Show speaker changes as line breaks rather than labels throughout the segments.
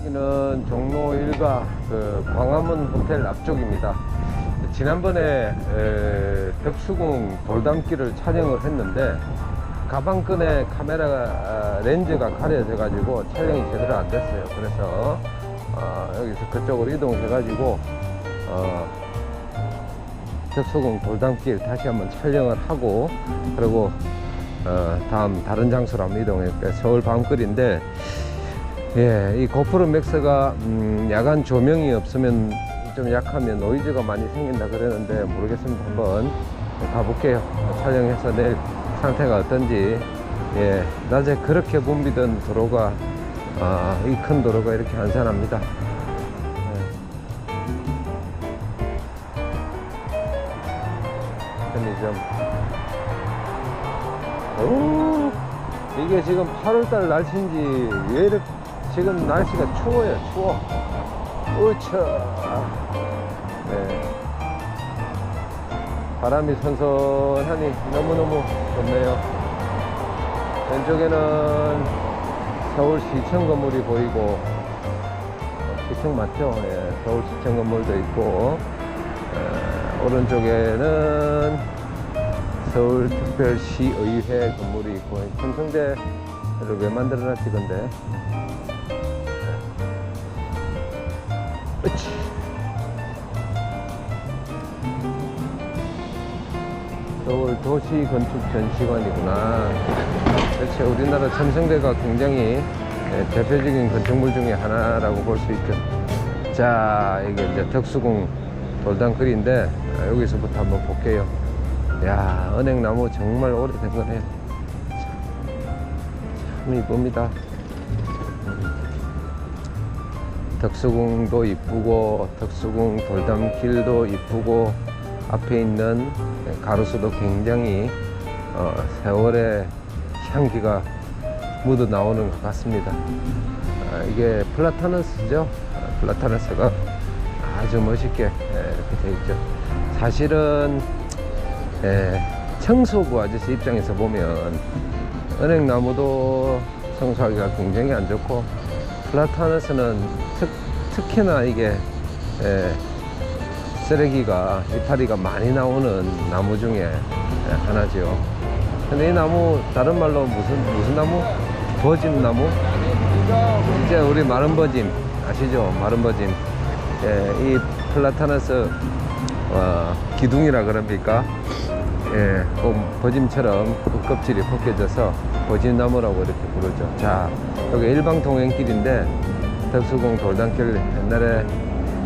여기는 종로 1가 그 광화문 호텔 앞쪽입니다. 지난번에 에, 덕수궁 돌담길을 촬영을 했는데 가방끈에 카메라가 아, 렌즈가 가려져 가지고 촬영이 제대로 안 됐어요. 그래서 어, 여기서 그쪽으로 이동해 가지고 어, 덕수궁 돌담길 다시 한번 촬영을 하고 그리고 어, 다음 다른 장소로 한번 이동할게요. 서울 밤거리인데 예, 이 고프로 맥스가 음, 야간 조명이 없으면 좀 약하면 노이즈가 많이 생긴다 그러는데 모르겠습니다. 한번 가볼게요. 촬영해서 내일 상태가 어떤지. 예, 낮에 그렇게 붐비던 도로가 아, 이 큰 도로가 이렇게 한산합니다. 예. 편의점. 오, 이게 지금 8월달 날씨인지 왜 이렇게 지금 날씨가 추워요, 추워. 우차. 네. 바람이 선선하니 너무너무 좋네요. 왼쪽에는 서울시청 건물이 보이고, 어, 시청 맞죠? 예, 서울시청 건물도 있고, 에, 오른쪽에는 서울특별시의회 건물이 있고, 삼성대 를왜 만들어놨지, 근데? 으치. 서울 도시 건축 전시관이구나. 그렇지, 우리나라 첨성대가 굉장히 예, 대표적인 건축물 중에 하나라고 볼 수 있죠. 자, 이게 이제 덕수궁 돌담길인데 아, 여기서부터 한번 볼게요. 야, 은행나무 정말 오래된 거네. 참, 참 이쁩니다. 덕수궁도 이쁘고 덕수궁 돌담길도 이쁘고 앞에 있는 가로수도 굉장히 어, 세월의 향기가 묻어 나오는 것 같습니다. 아, 이게 플라타너스죠. 아, 플라타너스가 아주 멋있게 예, 이렇게 되어 있죠. 사실은 예, 청소부 아저씨 입장에서 보면 은행나무도 청소하기가 굉장히 안 좋고 플라타너스는 특, 특히나 이게 예, 쓰레기가 이파리가 많이 나오는 나무 중에 예, 하나죠. 근데 이 나무 다른 말로 무슨 무슨 나무? 버짐 나무? 이제 우리 마른 버짐 아시죠? 마른 버짐. 예, 이 플라타너스 어, 기둥이라 그럽니까? 예, 꼭 버짐처럼 그 껍질이 벗겨져서 버짐나무라고 이렇게 부르죠. 자, 여기 일방 통행길인데 덕수궁 돌담길 옛날에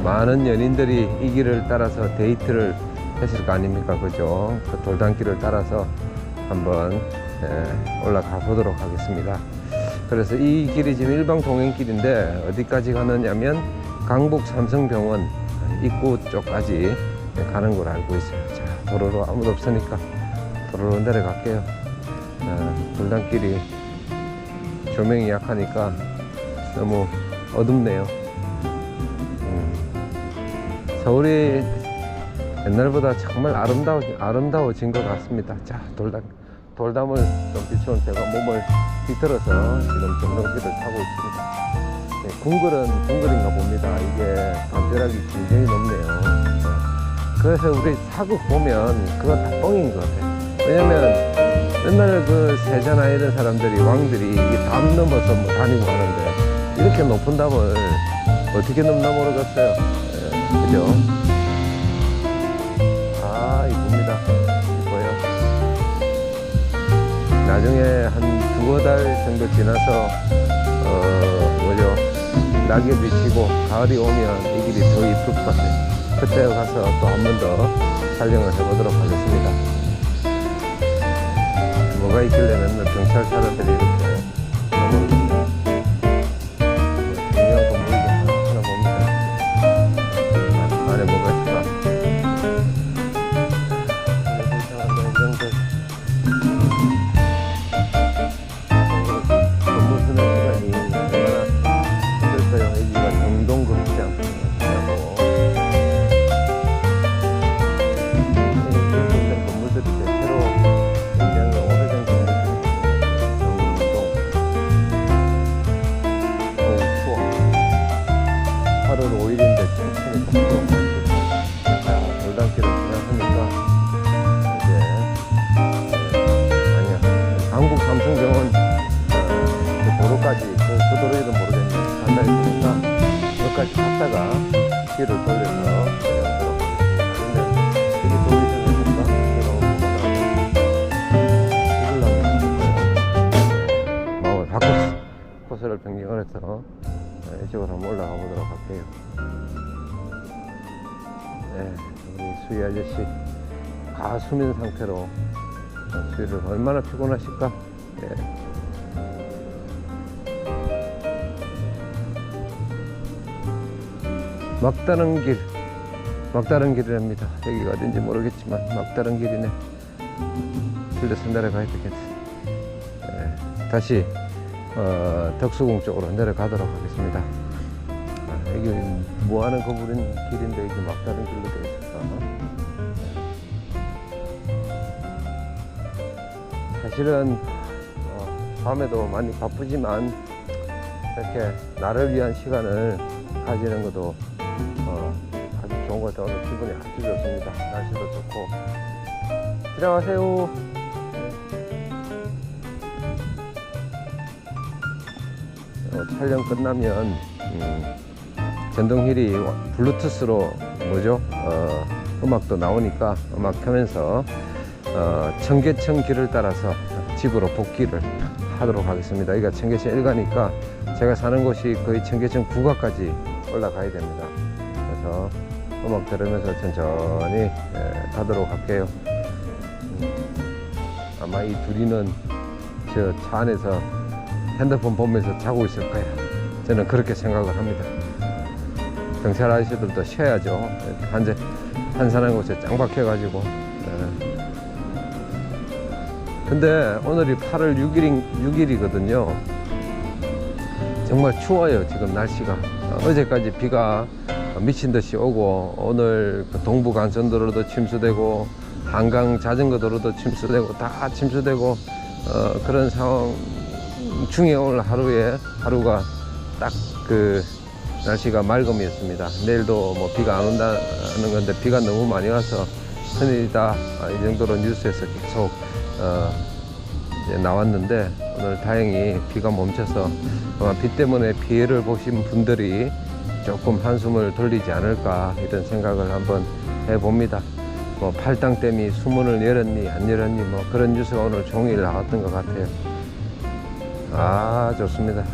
많은 연인들이 이 길을 따라서 데이트를 했을 거 아닙니까? 그죠? 그 돌담길을 따라서 한번 예, 올라가 보도록 하겠습니다. 그래서 이 길이 지금 일방 통행길인데 어디까지 가느냐면 강북 삼성병원 입구 쪽까지 가는 걸 알고 있어요. 자, 도로로 아무도 없으니까 도로로 내려갈게요. 어, 돌담길이 조명이 약하니까 너무 어둡네요. 음, 서울이 옛날보다 정말 아름다워, 아름다워진 것 같습니다. 자, 돌담, 돌담을 좀 비추는 제가 몸을 뒤틀어서 지금 정동길을 타고 있습니다. 네, 궁궐은 궁궐인가 봅니다. 이게 담벼락이 굉장히 높네요. 어, 그래서 우리 사극 보면 그거 다 뻥인 것 같아요. 왜냐면 옛날에 그 세자나 이런 사람들이 왕들이 이담 넘어서 뭐 다니고 하는데 이렇게 높은 담을 어떻게 넘나 모르겠어요. 예, 그죠? 아, 이쁩니다. 이뻐요. 나중에 한 두어 달 정도 지나서, 어, 뭐죠. 낙엽이 지고 가을이 오면 이 길이 더 이쁠 것 같아요. 그때 가서 또 한 번 더 촬영을 해보도록 하겠습니다. 뭐가 있길래 맨날 경찰 사람들이 이 하면 마음을 바꿨어. 코스를 변경을 해서 네, 이쪽으로 한번 올라가 보도록 할게요. 네, 우리 수희 아저씨 가수면 상태로 수위를 얼마나 피곤하실까? 예. 막다른 길, 막다른 길이랍니다. 여기가 어딘지 모르겠지만 막다른 길이네. 들려서 내려가야 되겠네. 예, 다시 어, 덕수궁 쪽으로 내려가도록 하겠습니다. 아, 여기 뭐하는 거부린 길인데 여기 막다른 길로 되어 있어서 사실은 어, 밤에도 많이 바쁘지만 이렇게 나를 위한 시간을 가지는 것도 같아요. 오늘 기분이 아주 좋습니다. 날씨도 좋고. 들어가세요. 어, 촬영 끝나면 음, 전동휠이 블루투스로 뭐죠? 어, 음악도 나오니까 음악 켜면서 어, 청계천 길을 따라서 집으로 복귀를 하도록 하겠습니다. 여기가 청계천 1가니까 제가 사는 곳이 거의 청계천 9가까지 올라가야 됩니다. 그래서 음악 들으면서 천천히 예, 가도록 할게요. 음, 아마 이 둘이는 저 차 안에서 핸드폰 보면서 자고 있을 거야. 저는 그렇게 생각을 합니다. 경찰 아저씨들도 쉬어야죠. 한제 한산한 곳에 짱 박혀가지고. 예. 근데 오늘이 8월 6일, 6일이 거든요. 정말 추워요, 지금 날씨가. 어, 어제까지 비가 미친 듯이 오고, 오늘 그 동부 간선도로도 침수되고, 한강 자전거 도로도 침수되고, 다 침수되고, 어, 그런 상황 중에 오늘 하루에, 하루가 딱 그 날씨가 맑음이었습니다. 내일도 뭐 비가 안 온다는 건데, 비가 너무 많이 와서 큰일이다. 아, 이 정도로 뉴스에서 계속 어, 이제 나왔는데 오늘 다행히 비가 멈춰서 아마 비 때문에 피해를 보신 분들이 조금 한숨을 돌리지 않을까 이런 생각을 한번 해봅니다. 뭐 팔당댐이 수문을 열었니 안 열었니 뭐 그런 뉴스가 오늘 종일 나왔던 것 같아요. 아 좋습니다.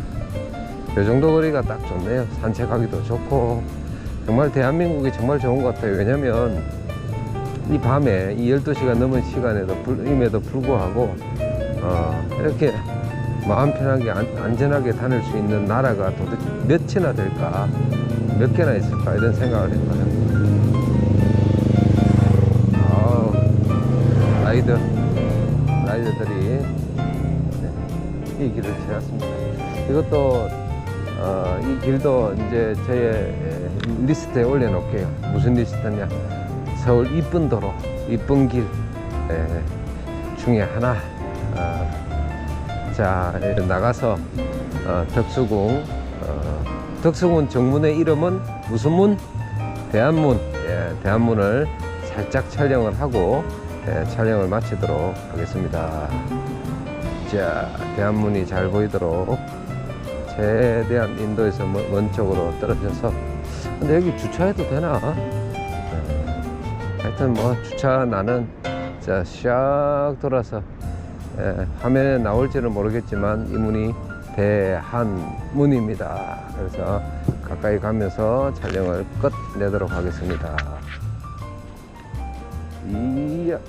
이 정도 거리가 딱 좋네요. 산책하기도 좋고 정말 대한민국이 정말 좋은 것 같아요. 왜냐면 이 밤에 이 12시가 넘은 시간에도 불, 임에도 불구하고 어, 이렇게 마음 편하게 안, 안전하게 다닐 수 있는 나라가 도대체 몇이나 될까 몇 개나 있을까? 이런 생각을 했거든요. 아우, 라이더 라이더들이 네, 이 길을 지났습니다. 이것도 어, 이 길도 이제 저의 리스트에 올려놓을게요. 무슨 리스트냐? 서울 이쁜 도로, 이쁜 길 에, 중에 하나. 어, 자, 나가서 어, 덕수궁, 어, 덕수궁 정문의 이름은 무슨 문? 대한문. 예, 대한문을 살짝 촬영을 하고 예, 촬영을 마치도록 하겠습니다. 자, 대한문이 잘 보이도록 최대한 인도에서 먼, 먼 쪽으로 떨어져서 근데 여기 주차해도 되나? 하여튼 뭐 주차 나는 자샥 돌아서 예, 화면에 나올지는 모르겠지만 이 문이 대한문입니다. 그래서 가까이 가면서 촬영을 끝내도록 하겠습니다. 이야.